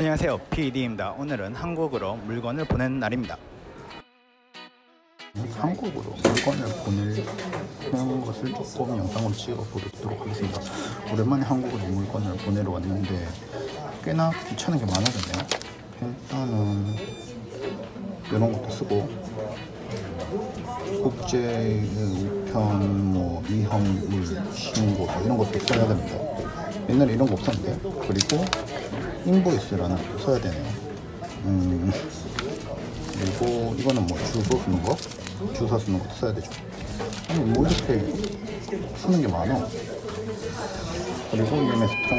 안녕하세요. PD입니다. 오늘은 한국으로 물건을 보내는 날입니다. 한국으로 물건을 보내는 것을 조금 영상으로 찍어 보도록 하겠습니다. 오랜만에 한국으로 물건을 보내러 왔는데 꽤나 귀찮은 게 많아졌네요. 일단은 이런 것도 쓰고 국제 우편 뭐 위험물 신고 이런 것도 써야 됩니다. 옛날에 이런 거 없었는데. 그리고 인보이스라는 걸 써야 되네요. 음, 그리고 이거는 뭐 주소 쓰는 거? 주사 쓰는 것도 써야 되죠. 아니 뭐 이렇게 쓰는 게 많아? 그리고 EMS통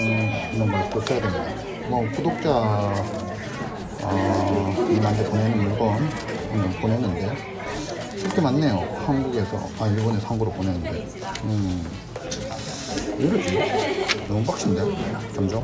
이런 걸또 써야 됩니다 뭐 구독자 어, 이한테 보내는 물건 음, 보냈는데 쓸게 많네요. 한국에서 아 일본에서 한국으로 보내는데. 음, 왜 이러지? 너무 빡신데? 점점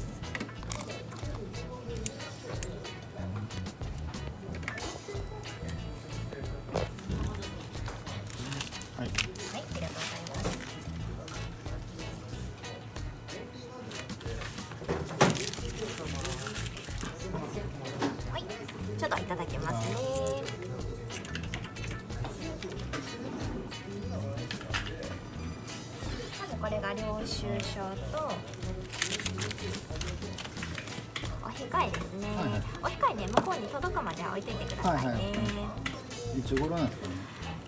といただきますね。まずこれが領収書とお控えですね、はいはい。お控えね向こうに届くまでは置いといてくださいね、はいはい。いつ頃なんですか？ね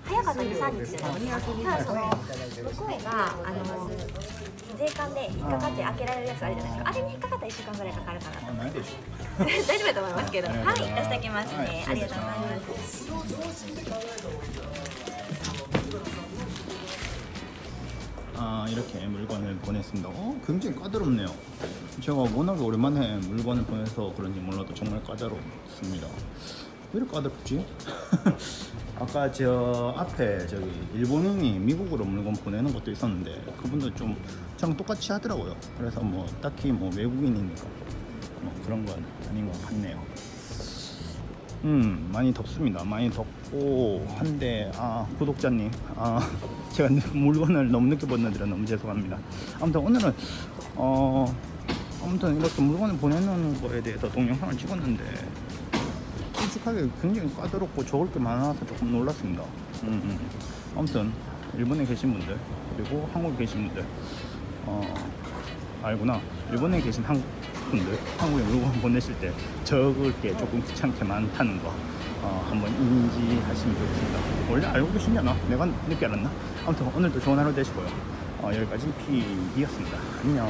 早かった2、3日でおりますただその向こうがあの税関で引っかかって開けられるやつあるじゃないですか。あれに引っかかったら1週間ぐらいかかるかなとあないでし 大丈夫だと思いますけどははいいありがとうございます出しておきますね、はいありがとうございます 아 이렇게 물건을 보냈습니다. 어, 굉장히 까다롭네요. 제가 워낙에 오랜만에 물건을 보내서 그런지 몰라도 정말 까다롭습니다. 왜 이렇게 까다롭지? 아까 저 앞에 저기 일본인이 미국으로 물건 보내는 것도 있었는데 그분도 좀 저랑 똑같이 하더라고요. 그래서 뭐 딱히 뭐 외국인이니까 뭐 그런 건 아닌 것 같네요. 음 많이 덥습니다 많이 덥고 한데 아 구독자님 아 제가 물건을 너무 늦게 보내드려 너무 죄송합니다 아무튼 오늘은 어 아무튼 이렇게 물건을 보내는 거에 대해서 동영상을 찍었는데 솔직하게 굉장히 까다롭고 적을 게 많아서 조금 놀랐습니다 음, 음. 아무튼 일본에 계신 분들 그리고 한국에 계신 분들 어 알구나. 일본에 계신 한국 분들 한국에 물건 보내실 때 적을 게 조금 귀찮게 많다는 거 어, 한번 인지하시면 좋겠습니다. 원래 알고 계시려나? 내가 늦게 알았나? 아무튼 오늘도 좋은 하루 되시고요. 어, 여기까지 PD였습니다. 안녕